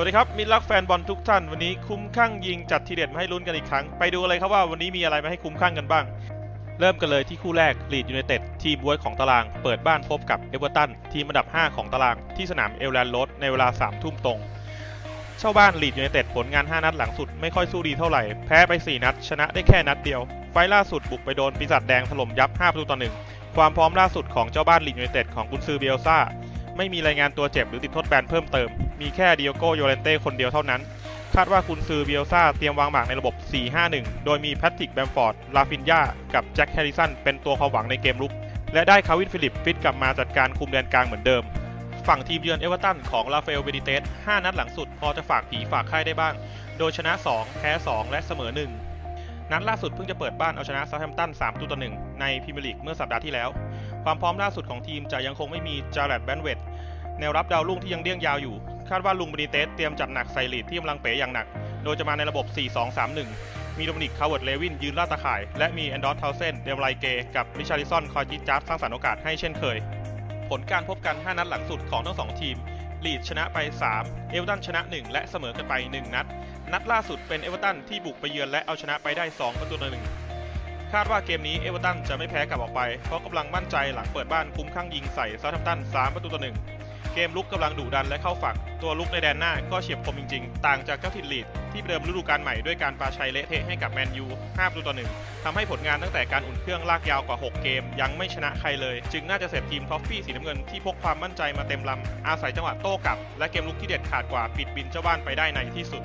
วัสดีครับมิตรรักแฟนบอลทุกท่านวันนี้คุ้มข้างยิงจัดทีเด็ดมาให้ลุ้นกันอีกครั้ง ไปดูเลยครับว่าวันนี้มีอะไรมาให้คุ้มข้างกันบ้าง เริ่มกันเลยที่คู่แรกลีดยูไนเต็ดทีมบวยของตาราง เปิดบ้านพบกับเอเวอร์ตันทีมอันดับ 5 ของตาราง ที่สนามเอลแลนด์โรดในเวลา3ทุ่มตรงเช่าบ้านลีดยูไนเต็ดผลงาน 5 นัดหลังสุดไม่ค่อยสู้ดีเท่าไหร่แพ้ไป 4 นัด ชนะได้แค่นัดเดียว ไฟล์ล่าสุดบุกไปโดนปีศาจแดงถล่มยับ5ประตูต่อหนึ่งความพร้อมล่าสุดของเจ้าบ้านลีดยูไนเต็ดของกุนซือเบลซ่าไม่มีรายงานตัวเจ็บหรือติดโทษแบนเพิ่มเติม มีแค่ดิโอโกโยเลนเต้คนเดียวเท่านั้น คาดว่าคุณซือเบียลซ่าเตรียมวางหมากในระบบ 4-5-1 โดยมีแพทริกแบมฟอร์ด ลาฟินยากับแจ็คแฮร์ริสันเป็นตัวความหวังในเกมรุก และได้คาวินฟิลิปฟิตกลับมาจัดการคุมแดนกลางเหมือนเดิม ฝั่งทีมเยือนเอเวอร์ตันของลาเฟลเบดิเตส5นัดหลังสุดพอจะฝากผีฝากไข้ได้บ้าง โดยชนะ 2 แพ้ 2 และเสมอ 1 นัดล่าสุดเพิ่งจะเปิดบ้านเอาชนะเซาท์แฮมป์ตัน3ตัวต่อ1ในพรีเมียร์ลีกเมื่อสัปดาห์ที่แล้วความพร้อมล่าสุดของทีมจะยังคงไม่มีจาร์แรดแบนเวตแนวรับดาวรุ่งที่ยังเดี้ยงยาวอยู่ คาดว่าลุงบริเตสเตรียมจัดหนักใส่ลีดที่กำลังเป๋อย่างหนัก โดยจะมาในระบบ 4-2-3-1 มีโดมินิกคาวเวิร์ดเลวินยืนล่าตาข่าย และมีแอนดอร์เทาเซนเดมไลเกกับริชาริซอนคอยจิจาร์สร้างสรรค์โอกาสให้เช่นเคย ผลการพบกัน 5 นัดหลังสุดของทั้ง 2 ทีมลีดชนะไป 3 เอเวอร์ตันชนะ 1 และเสมอกันไป 1 นัด นัดล่าสุดเป็นเอเวอร์ตันที่บุกไปเยือนและเอาชนะไปได้ 2 ประตูต่อหนึ่งคาดว่าเกมนี้เอเวอร์ตันจะไม่แพ้กลับออกไป เพราะกำลังมั่นใจหลังเปิดบ้านคุ้มข้างยิงใส่เซาท์แฮมตัน 3 ประตูต่อหนึ่ง เกมลุกกำลังดุดันและเข้าฝัก ตัวลุกในแดนหน้าก็เฉียบคมจริงๆ ต่างจากเจ้าถิ่นลีดที่เดิมฤดูกาลใหม่ด้วยการปาชัยเละเทะให้กับแมนยู5ประตูต่อหนึ่งทำให้ผลงานตั้งแต่การอุ่นเครื่องลากยาวกว่า 6 เกม ยังไม่ชนะใครเลย จึงน่าจะเสร็จทีมท็อฟฟี่สีน้ำเงินที่พกความมั่นใจมาเต็มลำอาศัยจังหวะโต้กลับ และเกมลุกที่เด็ดขาดกว่าปิดบินเจ้าบ้านไปได้ในที่สุด